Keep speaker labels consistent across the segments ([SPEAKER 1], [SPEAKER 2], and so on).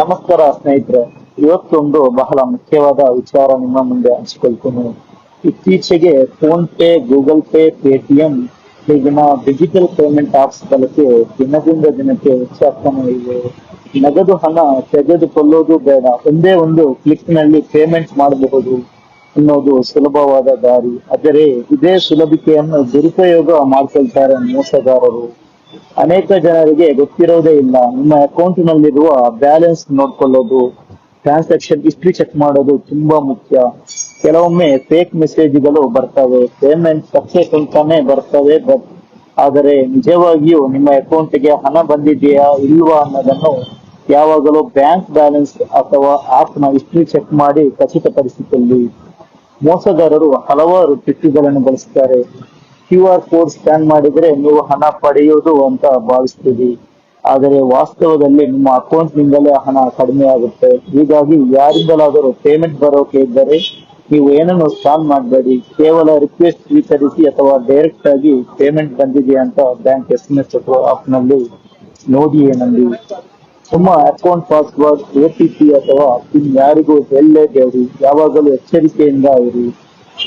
[SPEAKER 1] ನಮಸ್ಕಾರ ಸ್ನೇಹಿತರೆ. ಇವತ್ತೊಂದು ಬಹಳ ಮುಖ್ಯವಾದ ವಿಚಾರ ನಿಮ್ಮ ಮುಂದೆ ಹಂಚಿಕೊಳ್ತೀನಿ. ಇತ್ತೀಚೆಗೆ phone pay, Google pay, Paytm ಈಗಿನ ಡಿಜಿಟಲ್ ಪೇಮೆಂಟ್ ಆಪ್ಸ್ ಬಳಕೆ ದಿನದಿಂದ ದಿನಕ್ಕೆ ಹೆಚ್ಚಾಗ್ತಾನೆ ನಗದು ಹಣ ತೆಗೆದುಕೊಳ್ಳೋದು ಬೇಡ. ಒಂದೇ ಒಂದು ಕ್ಲಿಕ್ನಲ್ಲಿ ಪೇಮೆಂಟ್ ಮಾಡಬಹುದು ಅನ್ನೋದು ಸುಲಭವಾದ ದಾರಿ. ಆದರೆ ಇದೇ ಸುಲಭಿಕೆಯನ್ನು ದುರುಪಯೋಗ ಮಾಡ್ಕೊಳ್ತಾರೆ ಮೋಸಗಾರರು. ಅನೇಕ ಜನರಿಗೆ ಗೊತ್ತಿರೋದೇ ಇಲ್ಲ. ನಿಮ್ಮ ಅಕೌಂಟ್ ನಲ್ಲಿರುವ ಬ್ಯಾಲೆನ್ಸ್ ನೋಡ್ಕೊಳ್ಳೋದು ಟ್ರಾನ್ಸಾಕ್ಷನ್ ಹಿಸ್ಟ್ರಿ ಚೆಕ್ ಮಾಡೋದು ತುಂಬಾ ಮುಖ್ಯ. ಕೆಲವೊಮ್ಮೆ ಫೇಕ್ ಮೆಸೇಜ್ಗಳು ಬರ್ತವೆ. ಪೇಮೆಂಟ್ ಸಕ್ಸೆಸ್ ಅಂತಾನೆ ಬರ್ತವೆ ಬಟ್ ಆದರೆ ನಿಜವಾಗಿಯೂ ನಿಮ್ಮ ಅಕೌಂಟ್ಗೆ ಹಣ ಬಂದಿದೆಯಾ ಇಲ್ವಾ ಅನ್ನೋದನ್ನು ಯಾವಾಗಲೂ ಬ್ಯಾಂಕ್ ಬ್ಯಾಲೆನ್ಸ್ ಅಥವಾ ಆಪ್ನ ಹಿಸ್ಟ್ರಿ ಚೆಕ್ ಮಾಡಿ ಖಚಿತಪಡಿಸಿಕೊಳ್ಳಿ. ಮೋಸಗಾರರು ಹಲವಾರು ಟ್ರಿಕ್ಗಳನ್ನು ಬಳಸುತ್ತಾರೆ ಕ್ಯೂ ಆರ್ ಕೋಡ್ ಸ್ಕ್ಯಾನ್ ಮಾಡಿದ್ರೆ ನೀವು ಹಣ ಪಡೆಯುವುದು ಅಂತ ಭಾವಿಸ್ತೀವಿ. ಆದರೆ ವಾಸ್ತವದಲ್ಲಿ ನಿಮ್ಮ ಅಕೌಂಟ್ ನಿಂದಲೇ ಹಣ ಕಡಿಮೆ ಆಗುತ್ತೆ. ಹೀಗಾಗಿ ಯಾರಿಂದಲಾದರೂ ಪೇಮೆಂಟ್ ಬರೋಕೆ ಇದ್ದರೆ ನೀವು ಏನನ್ನು ಸ್ಕ್ಯಾನ್ ಮಾಡಬೇಡಿ. ಕೇವಲ ರಿಕ್ವೆಸ್ಟ್ ಸ್ವೀಕರಿಸಿ ಅಥವಾ ಡೈರೆಕ್ಟ್ ಆಗಿ ಪೇಮೆಂಟ್ ಬಂದಿದೆ ಅಂತ ಬ್ಯಾಂಕ್ ಎಸ್ ಎಂ ಎಸ್ ಅಥವಾ ಆಪ್ನಲ್ಲಿ ನೋಡಿ ನಂಬಿ. ನಿಮ್ಮ account password A T P ಅಥವಾ ಪಿನ್ ಯಾರಿಗೂ ಹೇಳಲೇಬೇಡಿ ಯಾವಾಗಲೂ ಎಚ್ಚರಿಕೆಯಿಂದ ಇರಿ.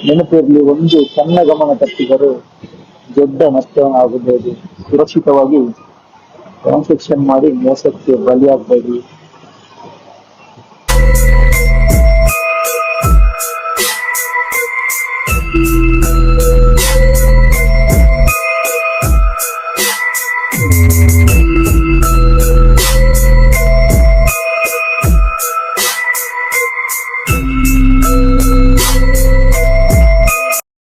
[SPEAKER 1] ನೆನಪಿರಲಿ ಒಂದು ಸಣ್ಣ ಗಮನ ತಪ್ಪಿದರೆ ದೊಡ್ಡ ನಷ್ಟ ಆಗಬಹುದು ಸುರಕ್ಷಿತವಾಗಿ ಟ್ರಾನ್ಸಾಕ್ಷನ್ ಮಾಡಿ ಮೋಸಕ್ಕೆ ಬಲಿಯಾಗಬೇಡಿ.